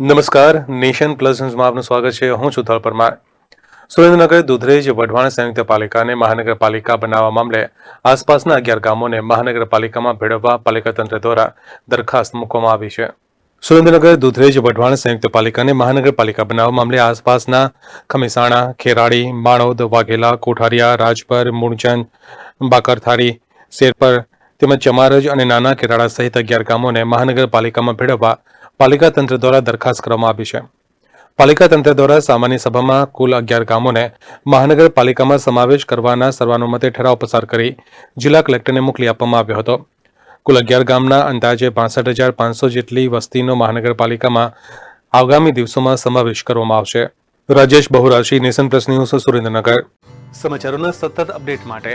નમસ્કાર, nation plus ન્યૂઝમાં આપનું સ્વાગત છે. હું છું થળ પરમાર. સુરેન્દ્રનગર, દુધરેજ, વઢવાણ સંયુક્ત પાલિકાને મહાનગરપાલિકા બનાવવા મામલે આસપાસના અગિયાર ગામોને મહાનગરપાલિકામાં ભેળવવા પાલિકા તંત્ર દ્વારા દરખાસ્ત મૂકવામાં આવી છે. સુરેન્દ્રનગર, દુધરેજ, વઢવાણ સંયુક્ત પાલિકાને મહાનગરપાલિકા બનાવવા મામલે આસપાસના ખમીસાણા, ખેરાડી, માણોદ, વાઘેલા, કોઠારિયા, રાજપર મૂળચંદ બાકરથારી, શેરપર તેમજ ચમારજ અને નાના કેરાળા સહિત અગિયાર ગામોને મહાનગરપાલિકામાં ભેળવવા પાલિકા તંત્ર દ્વારા દરખાસ્ત કરવામાં આવી છે. પાલિકા તંત્ર દ્વારા સામાન્ય સભામાં કુલ અગિયાર ગામોને મહાનગરપાલિકામાં સમાવેશ કરવાના સર્વાનુમતે ઠરાવ પસાર કરી જિલ્લા કલેક્ટરને મોકલી આપવામાં આવ્યો હતો. કુલ અગિયાર ગામના અંદાજે પાસઠ હજાર પાંચસો જેટલી વસ્તીનો મહાનગરપાલિકામાં આગામી દિવસોમાં સમાવેશ કરવામાં આવશે. Rajesh Bahurashi, nation plus news Surendranagar. સમાચારોના સતત અપડેટ માટે